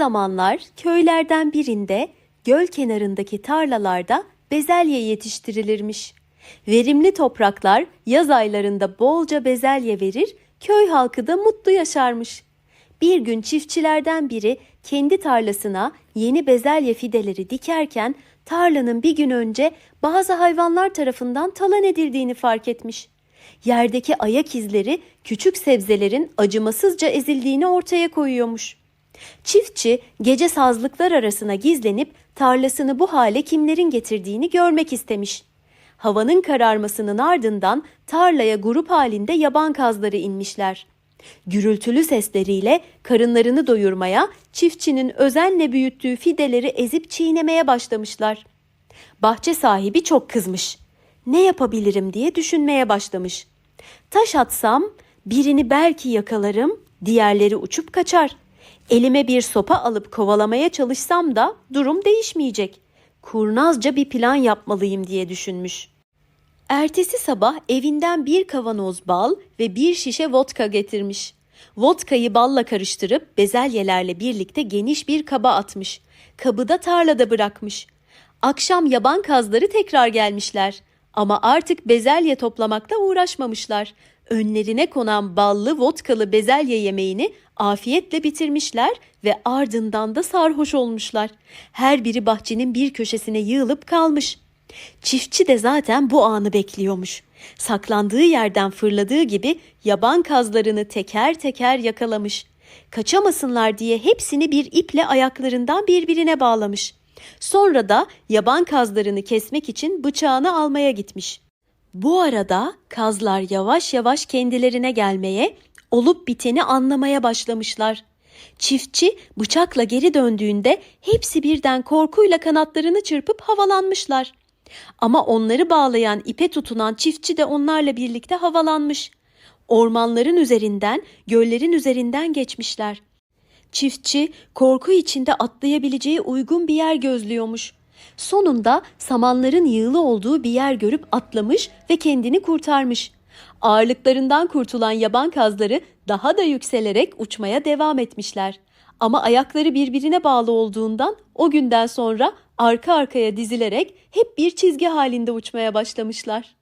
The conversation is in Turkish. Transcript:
zamanlar köylerden birinde göl kenarındaki tarlalarda bezelye yetiştirilirmiş. Verimli topraklar yaz aylarında bolca bezelye verir, köy halkı da mutlu yaşarmış. Bir gün çiftçilerden biri kendi tarlasına yeni bezelye fideleri dikerken tarlanın bir gün önce bazı hayvanlar tarafından talan edildiğini fark etmiş. Yerdeki ayak izleri küçük sebzelerin acımasızca ezildiğini ortaya koyuyormuş. Çiftçi gece sazlıklar arasına gizlenip tarlasını bu hale kimlerin getirdiğini görmek istemiş. Havanın kararmasının ardından tarlaya grup halinde yaban kazları inmişler. Gürültülü sesleriyle karınlarını doyurmaya, çiftçinin özenle büyüttüğü fideleri ezip çiğnemeye başlamışlar. Bahçe sahibi çok kızmış. Ne yapabilirim diye düşünmeye başlamış. Taş atsam birini belki yakalarım, diğerleri uçup kaçar. Elime bir sopa alıp kovalamaya çalışsam da durum değişmeyecek. Kurnazca bir plan yapmalıyım diye düşünmüş. Ertesi sabah evinden bir kavanoz bal ve bir şişe vodka getirmiş. Vodkayı balla karıştırıp bezelyelerle birlikte geniş bir kaba atmış. Kabı da tarlada bırakmış. Akşam yaban kazları tekrar gelmişler. Ama artık bezelye toplamakla uğraşmamışlar. Önlerine konan ballı vodkalı bezelye yemeğini afiyetle bitirmişler ve ardından da sarhoş olmuşlar. Her biri bahçenin bir köşesine yığılıp kalmış. Çiftçi de zaten bu anı bekliyormuş. Saklandığı yerden fırladığı gibi yaban kazlarını teker teker yakalamış. Kaçamasınlar diye hepsini bir iple ayaklarından birbirine bağlamış. Sonra da yaban kazlarını kesmek için bıçağını almaya gitmiş. Bu arada kazlar yavaş yavaş kendilerine gelmeye, olup biteni anlamaya başlamışlar. Çiftçi bıçakla geri döndüğünde hepsi birden korkuyla kanatlarını çırpıp havalanmışlar. Ama onları bağlayan ipe tutunan çiftçi de onlarla birlikte havalanmış. Ormanların üzerinden, göllerin üzerinden geçmişler. Çiftçi korku içinde atlayabileceği uygun bir yer gözlüyormuş. Sonunda samanların yığılı olduğu bir yer görüp atlamış ve kendini kurtarmış. Ağırlıklarından kurtulan yaban kazları daha da yükselerek uçmaya devam etmişler. Ama ayakları birbirine bağlı olduğundan o günden sonra arka arkaya dizilerek hep bir çizgi halinde uçmaya başlamışlar.